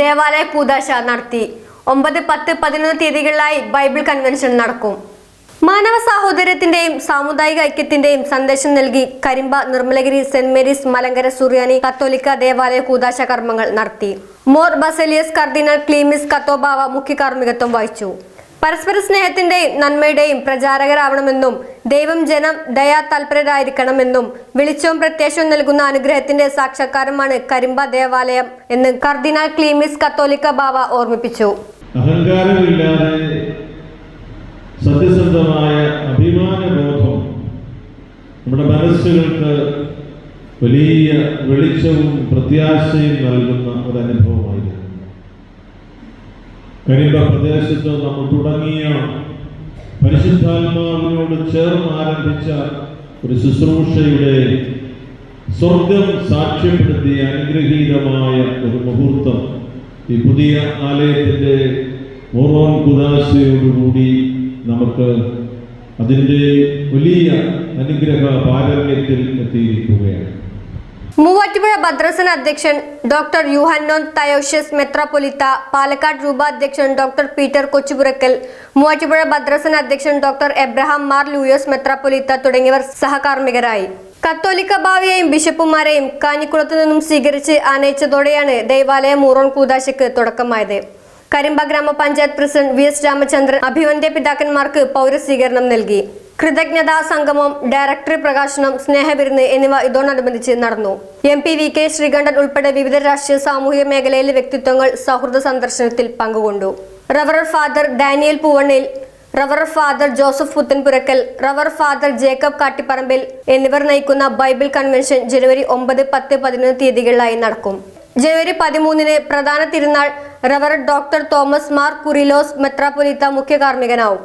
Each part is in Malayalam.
ദേവാലയ കൂതാശ നടത്തി. ഒമ്പത് പത്ത് പതിനൊന്ന് തീയതികളിലായി ബൈബിൾ കൺവെൻഷൻ നടക്കും. മാനവ സാഹോദര്യത്തിന്റെയും സാമുദായിക ഐക്യത്തിന്റെയും സന്ദേശം നൽകി കരിമ്പ നിർമ്മലഗിരി സെന്റ് മേരീസ് മലങ്കര സുറിയാനി കത്തോലിക്ക ദേവാലയ കൂതാശ കർമ്മങ്ങൾ നടത്തി. മോർ ബസലിയസ് കർദിനൽ ക്ലീമിസ് കത്തോബാവ മുഖ്യ കാർമ്മികത്വം വഹിച്ചു. പരസ്പര സ്നേഹത്തിന്റെയും നന്മയുടെയും പ്രചാരകരാവണമെന്നും ദൈവം ജനം ദയാ തൽപരരായിരിക്കണമെന്നും വെളിച്ചവും പ്രത്യാശവും നൽകുന്ന അനുഗ്രഹത്തിന്റെ സാക്ഷാത്കാരമാണ് കരിമ്പ ദേവാലയം എന്ന് കർദിനാൾ ക്ലീമിസ് കത്തോലിക്ക ബാവ ഓർമ്മിപ്പിച്ചു. അഹങ്കാരമില്ലാതെ സത്യസന്ധമായ അഭിമാനബോധം നമ്മുടെ മനസ്സുകൾക്ക് വലിയ വെളിച്ചവും പ്രത്യാശയും നൽകുന്ന ഒരു അനുഭവമായിരുന്നു കരിമ്പ പ്രദേശത്ത് നമ്മൾ തുടങ്ങിയ പരിശുദ്ധാത്മാവിനോട് ചേർന്ന് ആരംഭിച്ച ഒരു ശുശ്രൂഷയുടെ സ്വർഗം സാക്ഷ്യപ്പെടുത്തിയ അനുഗ്രഹീതമായ ഒരു മുഹൂർത്തം. ഈ പുതിയ ആലയത്തിന്റെ മോറോൻ കുദാശയോടുകൂടി നമുക്ക് അതിന്റെ വലിയ അനുഗ്രഹ പാരമ്യത്തിൽ എത്തിയിരിക്കുകയാണ്. മൂവാറ്റുപുഴ ഭദ്രസൻ അധ്യക്ഷൻ ഡോക്ടർ യുഹന്നോൻ തയോഷ്യസ് മെത്രാപൊലിത്ത പാലക്കാട് രൂപ അധ്യക്ഷൻ ഡോക്ടർ പീറ്റർ കൊച്ചുപുറക്കൽ മൂവാറ്റുപുഴ ഭദ്രസൻ അധ്യക്ഷൻ ഡോക്ടർ എബ്രഹാം മാർ ലൂയോസ് മെത്രാപൊലിത്ത തുടങ്ങിയവർ സഹകാർമ്മികരായി. കത്തോലിക്ക ഭാവിയെയും ബിഷപ്പുമാരെയും കാഞ്ഞിക്കുളത്തു നിന്നും സ്വീകരിച്ച് ആനയിച്ചതോടെയാണ് ദൈവാലയ മൂറോൺ കൂതാശയ്ക്ക് തുടക്കമായത്. Karimba grama panchayat president V S Ramachandran അഭിവന്ദ്യ പിതാക്കന്മാർക്ക് പൗരസ്വീകരണം നൽകി. കൃതജ്ഞതാ സംഗമം ഡയറക്ടറി പ്രകാശനം സ്നേഹവിരുന്ന് എന്നിവ ഇതോടനുബന്ധിച്ച് നടന്നു. M P V K Sreekandan ഉൾപ്പെടെ വിവിധ രാഷ്ട്രീയ സാമൂഹിക മേഖലയിലെ വ്യക്തിത്വങ്ങൾ സൗഹൃദ സന്ദർശനത്തിൽ പങ്കുകൊണ്ടു. റവറർ father Daniel പൂവണ്ണിൽ റവർ father Joseph Puthenpurackal റവർ ഫാദർ ജേക്കബ് കാട്ടിപ്പറമ്പിൽ എന്നിവർ നയിക്കുന്ന ബൈബിൾ കൺവെൻഷൻ ജനുവരി ഒമ്പത് പത്ത് പതിനൊന്ന് തീയതികളിലായി നടക്കും. ജനുവരി പതിമൂന്നിന് പ്രധാന തിരുനാൾ റവർ ഡോക്ടർ തോമസ് മാർ കുറിലോസ് മെത്രാപൊലീത്ത മുഖ്യ കാർമ്മികനാവും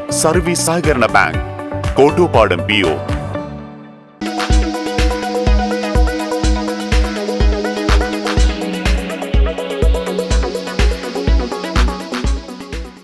സർവീസ് സഹകരണ ബാങ്ക് കോട്ടൂപ്പാടം പി